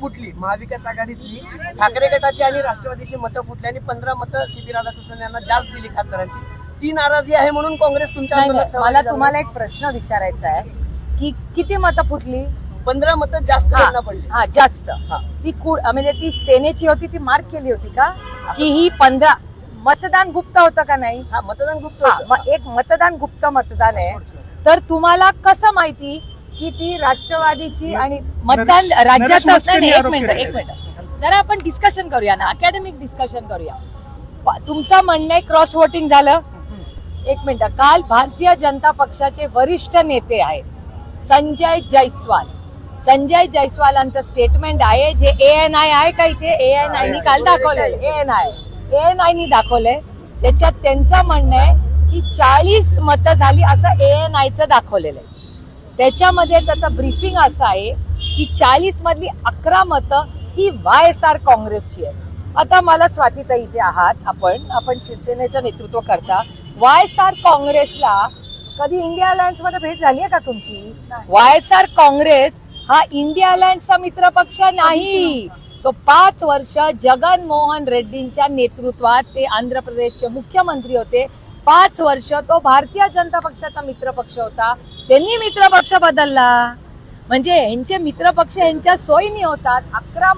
फुटली. महाविकास आघाडीतली ठाकरे गटाची आणि राष्ट्रवादीची मतं फुटली आणि पंधरा मतं सी पी राधाकृष्णन यांना जास्त दिली खासदारांची. ती नाराजी आहे म्हणून काँग्रेस तुमच्या मला. तुम्हाला एक प्रश्न विचारायचा आहे की किती मतं फुटली? पंधरा मतं जास्त पडली. हा जास्त. ती कुड म्हणजे ती सेनेची होती ती मार्क केली होती का? की ही पंधरा मतदान गुप्त होतं का नाही? हा मतदान गुप्त एक मतदान गुप्त मतदान आहे. तर तुम्हाला कसं माहिती की ती राष्ट्रवादीची आणि मतदान राज्याचं एक मिनिट. एक मिनिट. जरा आपण डिस्कशन करूया ना अकॅडमिक डिस्कशन करूया. तुमचं म्हणणं आहे क्रॉस वोटिंग झालं. एक मिनिट काल भारतीय जनता पक्षाचे वरिष्ठ नेते आहेत संजय जयस्वाल संजय जयस्वालांचं स्टेटमेंट आहे जे ए एन आय आहे का इथे? ए एन आय नी काल दाखवलंय. A N I A N I नी दाखवलंय. त्याच्यात त्यांचं म्हणणं आहे की चाळीस मतं झाली असं ए एन आयचं दाखवलेलं आहे. त्याच्यामध्ये त्याचं ब्रीफिंग असं आहे की चाळीस मधली अकरा मतं ही वाय एस आर काँग्रेसची आहे आता मला स्वातीताई इथे आहात. आपण आपण शिवसेनेचं नेतृत्व करता. वाय एस आर काँग्रेसला कधी इंडिया अलायन्समध्ये भेट झाली आहे का तुमची? वाय एस आर काँग्रेस हा इंडिया अलायन्सचा मित्र पक्ष नाही. तो पाच वर्ष जगन मोहन रेड्डींच्या नेतृत्वात ते आंध्र प्रदेशचे मुख्यमंत्री होते. पाच वर्ष तो भारतीय जनता पक्षाचा मित्र पक्ष होता. त्यांनी मित्र पक्ष बदलला. म्हणजे ह्यांचे मित्र पक्ष ह्यांच्या सोयीने होतात. अकरा